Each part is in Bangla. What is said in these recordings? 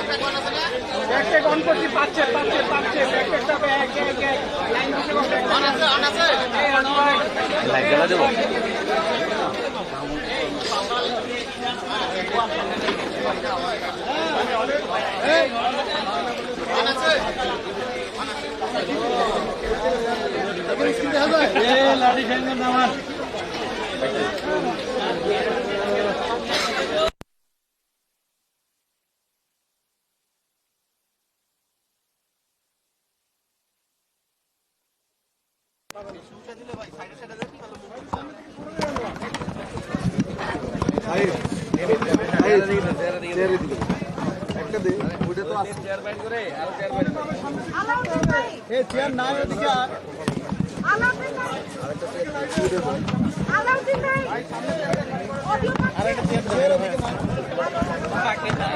ভাই হালকা একটু বামে চাপান এই গ্যাপটা যেন ওখানে হ্যাঁ হ্যাঁ এই যে আপনি চাপাই নেই আপনি চাপাই না লাইট জ্বালা দেবো? চেয়ার নাই ওদিকে আর আরেকটা চেয়ার ওদিকে নাই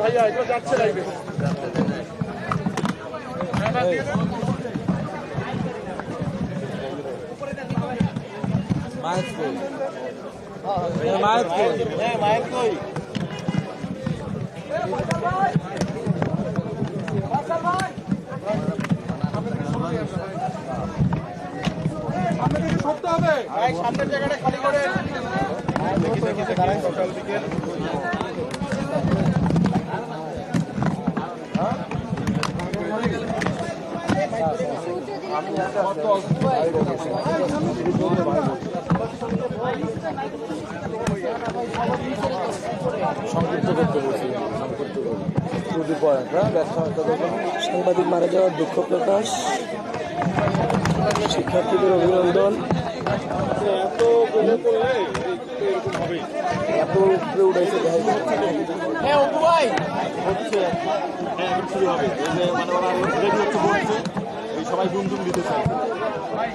ভাইয়া এগুলো যাচ্ছে লাইভে মায়ের কই হ্যাঁ, মায়ের কই মায়ের কই সাংবাদিক মারা যাওয়ার দুঃখ প্রকাশ। শিক্ষার্থীদের অভিনন্দন। এত উপরে উঠেছে দেখা যাচ্ছে। হচ্ছে হ্যাঁ এখন শুরু হবে এই যে মানে ওরা রেডি হচ্ছে বলছে এই সবাই গুমজুম দিতে চাই ওটা দিয়ে ভাই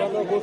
আমার বোন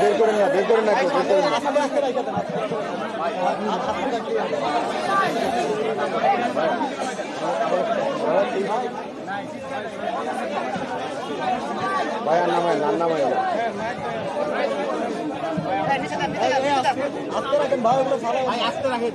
বের করে না বের করে না। ভাই আর নামায় না আর নামায় না। আস্তে রাখেন ভাই আস্তে রাখেন।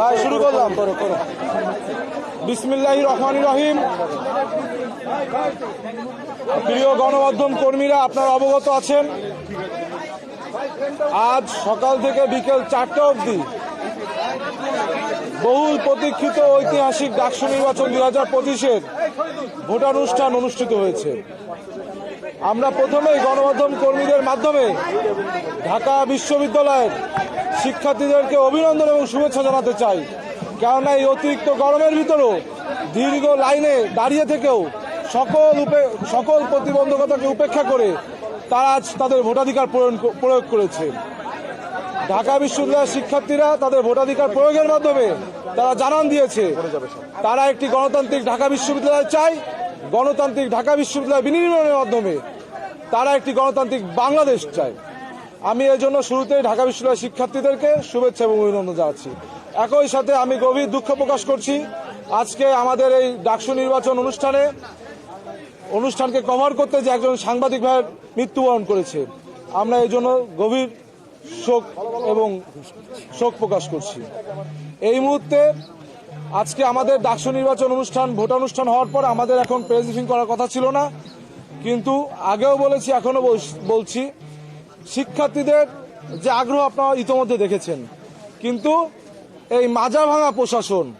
ভাই শুরু করলাম। করো করো। বিসমিল্লাহ রহমান রহিম। প্রিয় গণমাধ্যম কর্মীরা আপনারা অবগত আছেন আজ সকাল থেকে বিকেল চারটা অবধি বহুল প্রতীক্ষিত ঐতিহাসিক ডাকসু নির্বাচন দুই হাজার পঁচিশের ভোটানুষ্ঠান অনুষ্ঠিত হয়েছে। আমরা প্রথমেই গণমাধ্যম কর্মীদের মাধ্যমে ঢাকা বিশ্ববিদ্যালয়ের শিক্ষার্থীদেরকে অভিনন্দন এবং শুভেচ্ছা জানাতে চাই। কেননা এই অতিরিক্ত গরমের ভিতরেও দীর্ঘ লাইনে দাঁড়িয়ে থেকেও সকল সকল প্রতিবন্ধকতাকে উপেক্ষা করে তারা আজ তাদের ভোটাধিকার প্রয়োগ- প্রয়োগ করেছে। ঢাকা বিশ্ববিদ্যালয়ের শিক্ষার্থীরা তাদের ভোটাধিকার প্রয়োগের মাধ্যমে তারা জানান দিয়েছে, তারা একটি গণতান্ত্রিক ঢাকা বিশ্ববিদ্যালয় চায় গণতান্ত্রিক ঢাকা বিশ্ববিদ্যালয় বিনির্মাণের মাধ্যমে তারা একটি গণতান্ত্রিক বাংলাদেশ চায়। আমি এর জন্য শুরুতেই ঢাকা বিশ্ববিদ্যালয়ের শিক্ষার্থীদেরকে শুভেচ্ছা এবং অভিনন্দন জানাচ্ছি। একই সাথে আমি গভীর দুঃখ প্রকাশ করছি। আজকে আমাদের এই ডাকসু নির্বাচন অনুষ্ঠানে, অনুষ্ঠানকে কভার করতে যে একজন সাংবাদিক ভাইয়ের মৃত্যুবরণ করেছে, আমরা এই জন্য গভীর শোক এবং শোক প্রকাশ করছি। এই মুহূর্তে আজকে আমাদের ডাকসু নির্বাচন অনুষ্ঠান, ভোটানুষ্ঠান হওয়ার পর আমাদের এখন প্রেস ব্রিফিং করার কথা ছিল না। কিন্তু আগেও বলেছি এখনও বল- বলছি, শিক্ষার্থীদের যে আগ্রহ আপনারা ইতোমধ্যে দেখেছেন। কিন্তু এই মাজা ভাঙা প্রশাসন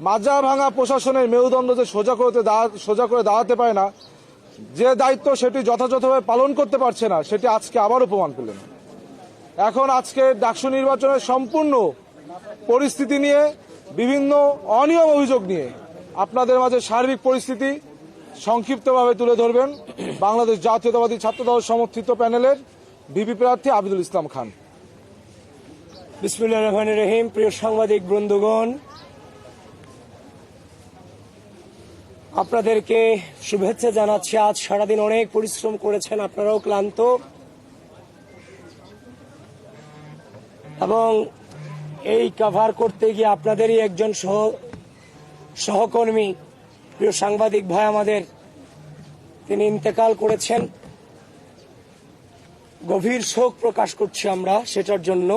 মাজা ভাঙা প্রশাসনের মেরুদণ্ড যে সোজা করতে সোজা করে দাঁড়াতে পারে না, যে দায়িত্ব সেটি যথাযথভাবে পালন করতে পারছে না, সেটি আজকে আবারও প্রমাণ পেলেন এখন আজকে ডাকসু নির্বাচনের সম্পূর্ণ পরিস্থিতি নিয়ে বিভিন্ন অনিয়ম অভিযোগ নিয়ে আপনাদের মাঝে সার্বিক পরিস্থিতি সংক্ষিপ্তভাবে তুলে ধরবেন। বাংলাদেশ জাতীয়তাবাদী ছাত্রদল সমর্থিত প্যানেলের বিপি প্রার্থী আবিদুল ইসলাম খান। বিসমুল্লাহ রহমান রহিম। প্রিয় সাংবাদিক বন্ধুগণ, আপনাদেরকে শুভেচ্ছা জানাচ্ছি। আজ সারাদিন অনেক পরিশ্রম করেছেন আপনারাও ক্লান্ত। এবং এই কভার করতে গিয়ে আপনাদেরই একজন সহ, সহকর্মী, প্রিয় সাংবাদিক ভাই আমাদের, তিনি ইন্তেকাল করেছেন। গভীর শোক প্রকাশ করছি আমরা সেটার জন্য।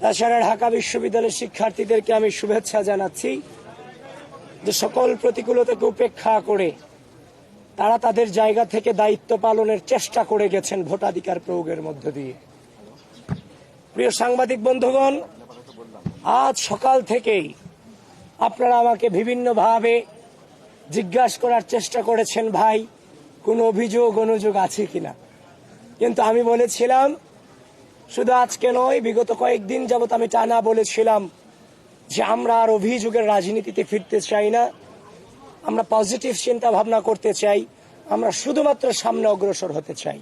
তাছাড়া ঢাকা বিশ্ববিদ্যালয়ের শিক্ষার্থীদেরকে আমি শুভেচ্ছা জানাচ্ছি যে সকল প্রতিকূলতাকে উপেক্ষা করে তারা তাদের জায়গা থেকে দায়িত্ব পালনের চেষ্টা করে গেছেন ভোটাধিকার প্রয়োগের মধ্য দিয়ে। প্রিয় সাংবাদিক বন্ধুগণ, আজ সকাল থেকেই আপনারা আমাকে বিভিন্নভাবে জিজ্ঞাসা করার চেষ্টা করেছেন, ভাই, কোনো অভিযোগ, অনুযোগ আছে কিনা? কিন্তু আমি বলেছিলাম, শুধু আজকে নয়, বিগত কয়েকদিন যাবত আমি টানা বলেছিলাম যে আমরা আর অভিযোগের রাজনীতিতে ফিরতে চাই না। আমরা পজিটিভ চিন্তা ভাবনা করতে চাই। আমরা শুধুমাত্র সামনে অগ্রসর হতে চাই।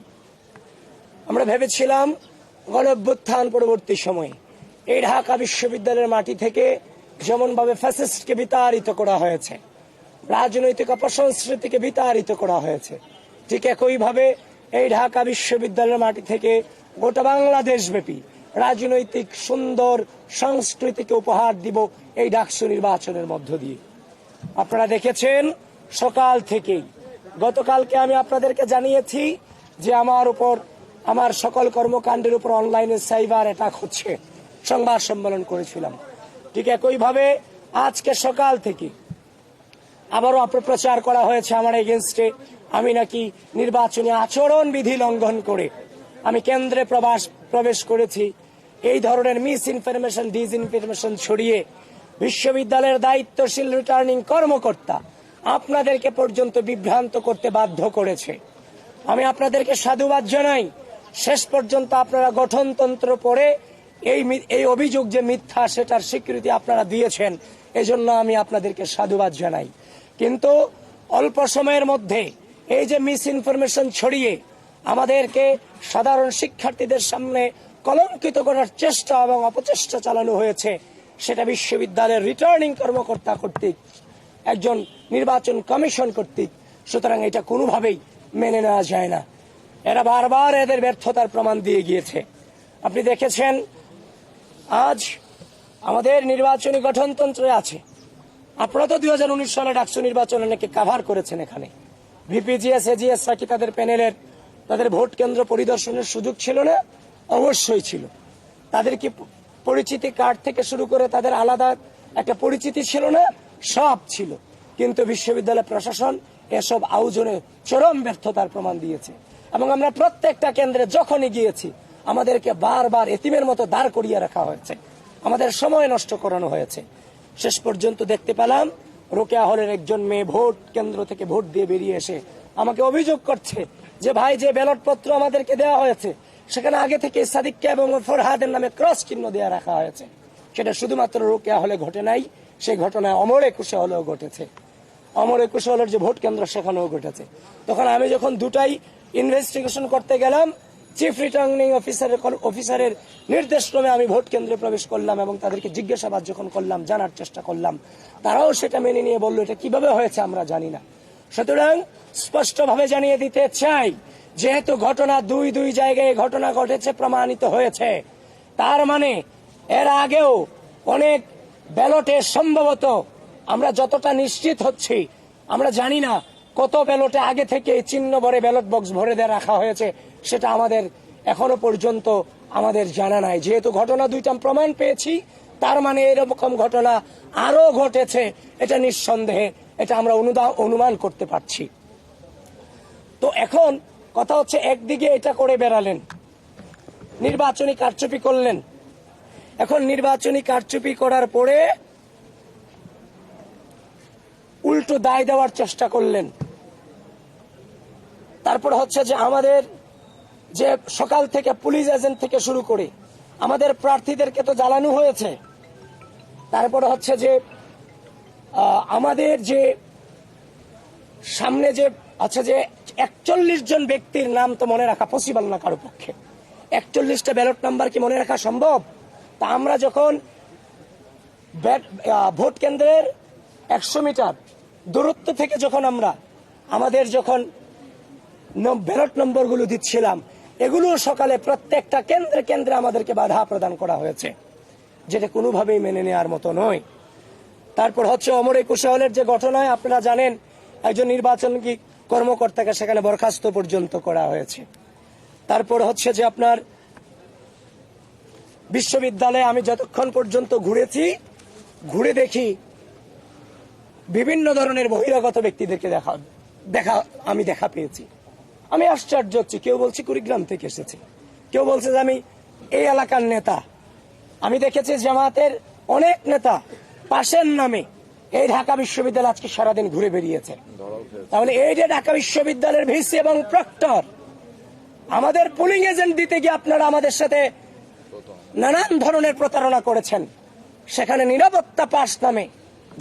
আমরা ভেবেছিলাম গণ অভ্যুত্থান পরবর্তী সময়ে। এই ঢাকা বিশ্ববিদ্যালয়ের মাটি থেকে যেমনভাবে ফ্যাসিস্টকে বিতাড়িত করা হয়েছে, রাজনৈতিক অপসংস্কৃতিকে বিতাড়িত করা হয়েছে, ঠিক একইভাবে এই ঢাকা বিশ্ববিদ্যালয়ের মাটি থেকে গোটা বাংলাদেশ ব্যাপী রাজনৈতিক সুন্দর সংস্কৃতিকে উপহার দিব এই ডাকসু নির্বাচনের মধ্য দিয়ে। আপনারা দেখেছেন, সকাল থেকেই গতকালকে আমি আপনাদেরকে জানিয়েছি যে আমার উপর আমার সকল কর্মকাণ্ডের উপর অনলাইনে সাইবার অ্যাটাক হচ্ছে। সংবাদ সম্মেলন করেছিলাম। ঠিক একইভাবে আজকে সকাল থেকে আবারও অপপ্রচার করা হয়েছে আমার এগেনস্টে। আমি নাকি নির্বাচনী আচরণ বিধি লঙ্ঘন করে আমি কেন্দ্রে প্রবাস, প্রবেশ করেছি। এই ধরনের মিস ইনফরমেশন ডিস ইনফরমেশন ছড়িয়ে বিশ্ববিদ্যালয়ের দায়িত্বশীল রিটার্নিং কর্মকর্তা আপনাদেরকে পর্যন্ত বিভ্রান্ত করতে বাধ্য করেছে। আমি আপনাদেরকে সাধুবাদ জানাই। শেষ পর্যন্ত আপনারা গঠনতন্ত্র পড়ে এই এই অভিযোগ যে মিথ্যা সেটার স্বীকৃতি আপনারা দিয়েছেন, এজন্য আমি আপনাদেরকে সাধুবাদ জানাই। কিন্তু অল্প সময়ের মধ্যে এই যে মিস ইনফরমেশন ছড়িয়ে আমাদেরকে সাধারণ শিক্ষার্থীদের সামনে কলঙ্কিত করার চেষ্টা এবং অপচেষ্টা চালানো হয়েছে, সেটা বিশ্ববিদ্যালয়ের রিটার্নিং কর্মকর্তা কর্তৃক, একজন নির্বাচন কমিশন কর্তৃক। সুতরাং এটা কোনোভাবেই মেনে নেওয়া যায় না। এরা বারবার এদের ব্যর্থতার প্রমাণ দিয়ে গিয়েছে। আপনি দেখেছেন? আজ আমাদের নির্বাচনী গঠনতন্ত্রে আছে। আপনারা তো দুই হাজার উনিশ সালে ডাকসু নির্বাচন অনেকে কাভার করেছেন এখানে। ভিপিজিএস এজিএস কি তাদের প্যানেলের তাদের ভোট কেন্দ্র পরিদর্শনের সুযোগ ছিল না? অবশ্যই ছিল। তাদের কি পরিচিতি কার্ড থেকে শুরু করে তাদের আলাদা একটা পরিচিতি ছিল না? সব ছিল। কিন্তু বিশ্ববিদ্যালয় প্রশাসন এসব আয়োজনে চরম ব্যর্থতার প্রমাণ দিয়েছে। এবং আমরা প্রত্যেকটা কেন্দ্রে যখনই গিয়েছি, আমাদেরকে বারবার এতিমের মতো দাঁড় করিয়ে রাখা হয়েছে। আমাদের সময় নষ্ট করানো হয়েছে। শেষ পর্যন্ত দেখতে পেলাম, রোকেয়া হলের একজন মেয়ে ভোট কেন্দ্র থেকে ভোট দিয়ে বেরিয়ে এসে আমাকে অভিযোগ করছে যে, ভাই, যে ব্যালট পত্র আমাদেরকে দেওয়া হয়েছে, সেখানে আগে থেকে সাদিককে এবং ফরহাদের নামে ক্রস চিহ্ন দেওয়া রাখা হয়েছে। সেটা শুধুমাত্র রোকেয়া হলে ঘটে নাই সেই ঘটনায় অমর একুশে হলেও ঘটেছে। অমর একুশে হলের যে ভোট কেন্দ্র, সেখানেও ঘটেছে। তখন আমি যখন দুটাই ইনভেস্টিগেশন করতে গেলাম। চিফ রিটার্নিং অফিসারের অফিসারের নির্দেশ ক্রমে আমি ভোট কেন্দ্রে প্রবেশ করলাম এবং তাদেরকে জিজ্ঞাসাবাদ যখন করলাম, জানার চেষ্টা করলাম। তারাও সেটা মেনে নিয়ে বলল, এটা কীভাবে হয়েছে আমরা জানি না। সুতরাং স্পষ্টভাবে জানিয়ে দিতে চাই, যেহেতু ঘটনা দুই দুই জায়গায় ঘটনা ঘটেছে, প্রমাণিত হয়েছে। তার মানে এর আগেও অনেক ব্যালটে সম্ভবত আমরা যতটা নিশ্চিত হচ্ছি, আমরা জানি না কত ব্যালটে আগে থেকে চিহ্ন ভরে ব্যালট বক্স ভরে দিয়ে রাখা হয়েছে, সেটা আমাদের এখনও পর্যন্ত আমাদের জানা নাই। যেহেতু ঘটনা দুইটা প্রমাণ পেয়েছি, তার মানে এরকম ঘটনা আরও ঘটেছে, এটা নিঃসন্দেহে এটা আমরা অনুদা- অনুমান করতে পারছি। তো এখন কথা হচ্ছে একদিকে এটা করে বেড়ালেন, নির্বাচনী কারচুপি করলেন। এখন নির্বাচনী কারচুপি করার পরে উল্টো দায় দেওয়ার চেষ্টা করলেন। তারপর হচ্ছে যে আমাদের যে সকাল থেকে পুলিশ এজেন্ট থেকে শুরু করে আমাদের প্রার্থীদেরকে তো জ্বালানো হয়েছে। তারপর হচ্ছে যে আমাদের যে সামনে যে আচ্ছা যে একচল্লিশ জন ব্যক্তির নাম তো মনে রাখা পসিবল না কারও পক্ষে। একচল্লিশটা ব্যালট নাম্বার কি মনে রাখা সম্ভব? তা আমরা যখন ভোট কেন্দ্রের একশো মিটার দূরত্ব থেকে যখন আমরা, আমাদের যখন ব্যালট নম্বরগুলো দিচ্ছিলাম। এগুলো সকালে প্রত্যেকটা কেন্দ্রে কেন্দ্রে আমাদেরকে বাধা প্রদান করা হয়েছে, যেটা কোনোভাবেই মেনে নেওয়ার মতো নয়। তারপর হচ্ছে অমর হলের যে ঘটনায় আপনারা জানেন, একজন নির্বাচন কি কর্মকর্তাকে সেখানে বরখাস্ত পর্যন্ত করা হয়েছে। তারপর হচ্ছে যে আপনার বিশ্ববিদ্যালয়ে আমি যতক্ষণ পর্যন্ত ঘুরেছি, ঘুরে দেখি বিভিন্ন ধরনের বহিরাগত ব্যক্তিদেরকে দেখা দেখা, আমি দেখা পেয়েছি। আমি আশ্চর্য হচ্ছি। কেউ বলছে কুড়িগ্রাম থেকে এসেছে। কেউ বলছে যে আমি এই এলাকার নেতা। আমি দেখেছি জামাতের অনেক নেতা পাশের নামে এই ঢাকা বিশ্ববিদ্যালয় আজকে সারাদিন ঘুরে বেরিয়েছে তাহলে এই যে ঢাকা বিশ্ববিদ্যালয়ের ভিসি এবং প্রক্টর, আমাদের পুলিং এজেন্ট দিতে গিয়ে আপনারা আমাদের সাথে নানান ধরনের প্রতারণা করেছেন। সেখানে নিরাপত্তা পাস নামে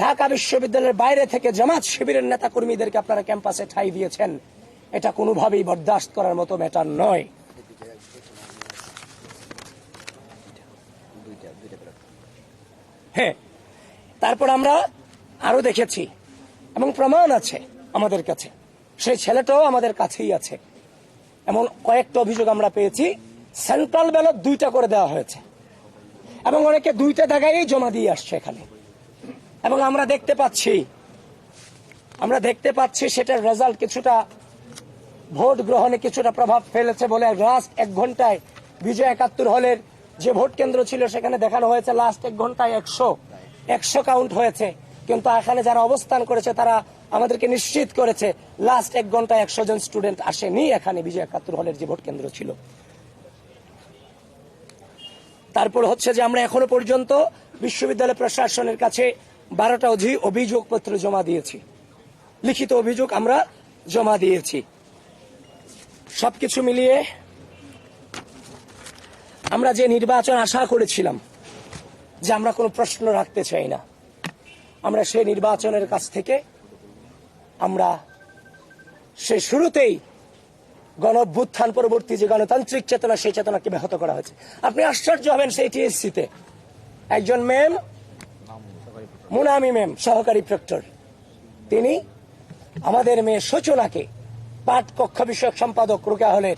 ঢাকা বিশ্ববিদ্যালয়ের বাইরে থেকে জামাত শিবিরের নেতা কর্মীদেরকে আপনারা ক্যাম্পাসে ঠাই দিয়েছেন। এটা কোনোভাবেই বরদাস্ত করার মতো ম্যাটার নয়। হ্যাঁ তারপর আমরা আরও দেখেছি, এবং প্রমাণ আছে আমাদের কাছে। সেই ছেলেটাও আমাদের কাছেই আছে। এমন কয়েকটা অভিযোগ আমরা পেয়েছি সেন্ট্রাল ব্যালট দুইটা করে দেওয়া হয়েছে। এবং অনেকে দুইটা জায়গায় জমা দিয়ে আসছে এখানে। এবং আমরা দেখতে পাচ্ছি, আমরা দেখতে পাচ্ছি সেটার রেজাল্ট কিছুটা ভোট গ্রহণে কিছুটা প্রভাব ফেলেছে বলে লাস্ট এক ঘন্টায় বিজয় একাত্তর হলের যে ভোট কেন্দ্র ছিল, সেখানে দেখানো হয়েছে লাস্ট এক ঘন্টায় একশো একশো কাউন্ট হয়েছে। কিন্তু এখানে যারা অবস্থান করেছে, তারা আমাদেরকে নিশ্চিত করেছে, লাস্ট এক ঘন্টায় একশো জন স্টুডেন্ট আসেনি এখানে বিজয় একাত্তর হলের যে ভোট কেন্দ্র ছিল। তারপর হচ্ছে যে আমরা এখনও পর্যন্ত বিশ্ববিদ্যালয় প্রশাসনের কাছে বারোটা অভিযোগ পত্র জমা দিয়েছি। লিখিত অভিযোগ আমরা জমা দিয়েছি। সবকিছু মিলিয়ে আমরা যে নির্বাচন আশা করেছিলাম যে আমরা কোনো প্রশ্ন রাখতে চাই না, আমরা সেই নির্বাচনের কাছ থেকে আমরা সে শুরুতেই গণ পরবর্তী যে গণতান্ত্রিক চেতনা, সেই চেতনাকে ব্যাহত করা হয়েছে। আপনি আশ্চর্য হবেন সেই টিএসসিতে। একজন ম্যাম, মুনামি ম্যাম, সহকারী প্রক্টর। তিনি আমাদের মেয়ে সূচনাকে পাঠ কক্ষ বিষয়ক সম্পাদক রুকা হলের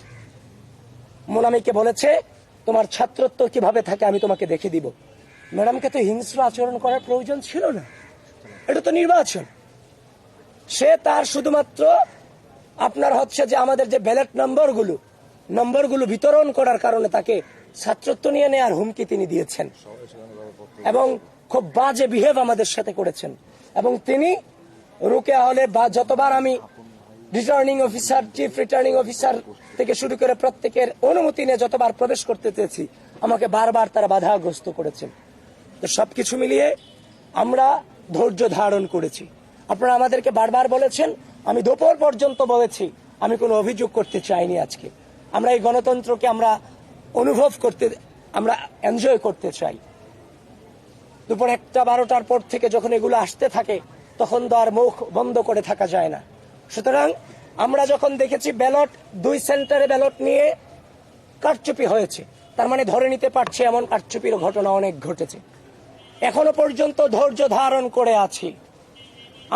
মোনামিকে বলেছে, তোমার ছাত্রত্ব কীভাবে থাকে আমি তোমাকে দেখে দিব। ম্যাডামকে তো হিংস্র আচরণ করার প্রয়োজন ছিল না। এটা তো নির্বাচন। সে তার শুধুমাত্র আপনার হচ্ছে যে আমাদের যে ব্যালট নম্বরগুলো নম্বরগুলো বিতরণ করার কারণে তাকে ছাত্রত্ব নিয়ে নেওয়ার হুমকি তিনি দিয়েছেন। এবং খুব বাজে বিহেভ আমাদের সাথে করেছেন। এবং তিনি রুকে হলে বা যতবার আমি returning officer chief returning officer থেকে শুরু করে প্রত্যেকের অনুমতি নিয়ে যতবার প্রবেশ করতে চেয়েছি, আমাকে বারবার তারা বাধাগ্রস্ত করেছেন। তো সবকিছু মিলিয়ে আমরা ধৈর্য ধারণ করেছি। আপনারা আমাদেরকে বারবার বলেছেন, আমি দুপুর পর্যন্ত বলেছি, আমি কোনো অভিযোগ করতে চাইনি আজকে। আমরা এই গণতন্ত্রকে আমরা অনুভব করতে, আমরা এনজয় করতে চাই। দুপুর একটা বারোটার পর থেকে যখন এগুলো আসতে থাকে, তখন তো আর মুখ বন্ধ করে থাকা যায় না। সুতরাং আমরা যখন দেখেছি ব্যালট, দুই সেন্টারে ব্যালট নিয়ে কারচুপি হয়েছে। তার মানে ধরে নিতে পারছে এমন কারচুপির ঘটনা অনেক ঘটেছে। এখনও পর্যন্ত ধৈর্য ধারণ করে আছি।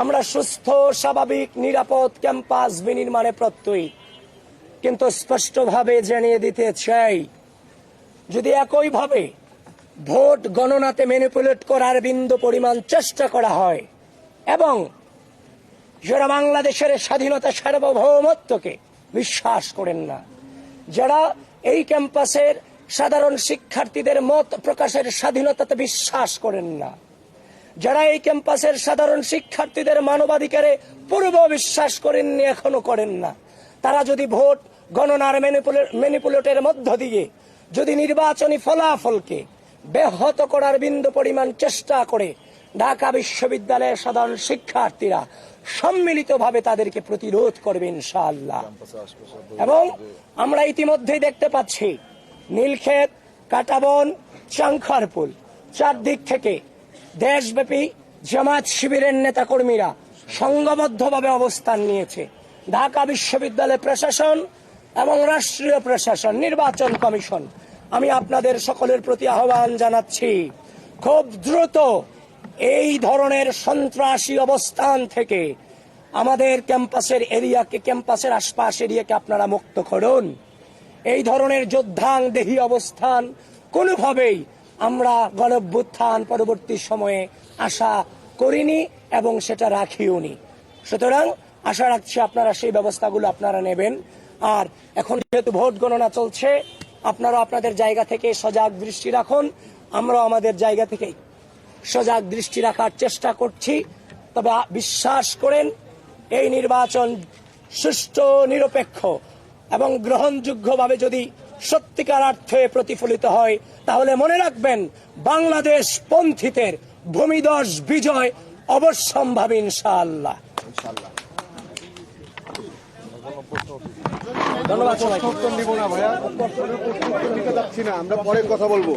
আমরা সুস্থ, স্বাভাবিক, নিরাপদ ক্যাম্পাস বিনির্মাণে প্রত্যয়ী। কিন্তু স্পষ্টভাবে জানিয়ে দিতে চাই, যদি একইভাবে ভোট গণনাতে ম্যানিপুলেট করার বিন্দু পরিমাণ চেষ্টা করা হয়, এবং যারা বাংলাদেশের স্বাধীনতা সার্বভৌমত্বকে বিশ্বাস করেন না, যারা এই ক্যাম্পাসের সাধারণ শিক্ষার্থীদের মত প্রকাশের স্বাধীনতাতে বিশ্বাস করেন না, যারা এই ক্যাম্পাসের সাধারণ শিক্ষার্থীদের মানবাধিকারে পূর্ব বিশ্বাস করেননি, এখনও করেন না। তারা যদি ভোট গণনার ম্যানিপুলেটের মধ্য দিয়ে যদি নির্বাচনী ফলাফলকে ব্যাহত করার বিন্দু পরিমাণ চেষ্টা করে, ঢাকা বিশ্ববিদ্যালয়ের সাধারণ শিক্ষার্থীরা সম্মিলিতভাবে তাদেরকে প্রতিরোধ করবে ইনশাআল্লাহ। এবং আমরা ইতিমধ্যেই দেখতে পাচ্ছি, নীলক্ষেত, কাটাবন, চাংখারপুল চারদিক থেকে দেশব্যাপী জামাত শিবিরের নেতাকর্মীরা সংঘবদ্ধভাবে অবস্থান নিয়েছে। ঢাকা বিশ্ববিদ্যালয় প্রশাসন এবং রাষ্ট্রীয় প্রশাসন, নির্বাচন কমিশন। আমি আপনাদের সকলের প্রতি আহ্বান জানাচ্ছি, খুব দ্রুত এই ধরনের সন্ত্রাসী অবস্থান থেকে আমাদের ক্যাম্পাসের এরিয়াকে, ক্যাম্পাসের আশপাশ এরিয়াকে আপনারা মুক্ত করুন। এই ধরনের যোদ্ধাং দেহী অবস্থান কোনোভাবেই আমরা গণভ্যুত্থান পরবর্তী সময়ে আশা করিনি এবং সেটা রাখিওনি। সুতরাং আশা রাখছি আপনারা সেই ব্যবস্থাগুলো আপনারা নেবেন। আর এখন যেহেতু ভোট গণনা চলছে আপনারা আপনাদের জায়গা থেকে সজাগ দৃষ্টি রাখুন। আমরা আমাদের জায়গা থেকে সজাগ দৃষ্টি রাখার চেষ্টা করছি। তবে বিশ্বাস করেন, এই নির্বাচন সুষ্ঠু, নিরপেক্ষ এবং গ্রহণযোগ্যভাবে যদি সত্যিকার অর্থে প্রতিফলিত হয়, তাহলে মনে রাখবেন বাংলাদেশ পন্থীদের ভূমিদশ বিজয় অবশ্যম্ভাবী ইনশাআল্লাহ। ধন্যবাদ আমরা পরে কথা বলব।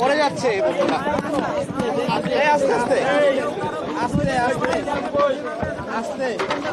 পরে যাচ্ছে আস্তে আস্তে। আস্তে আস্তে। আস্তে।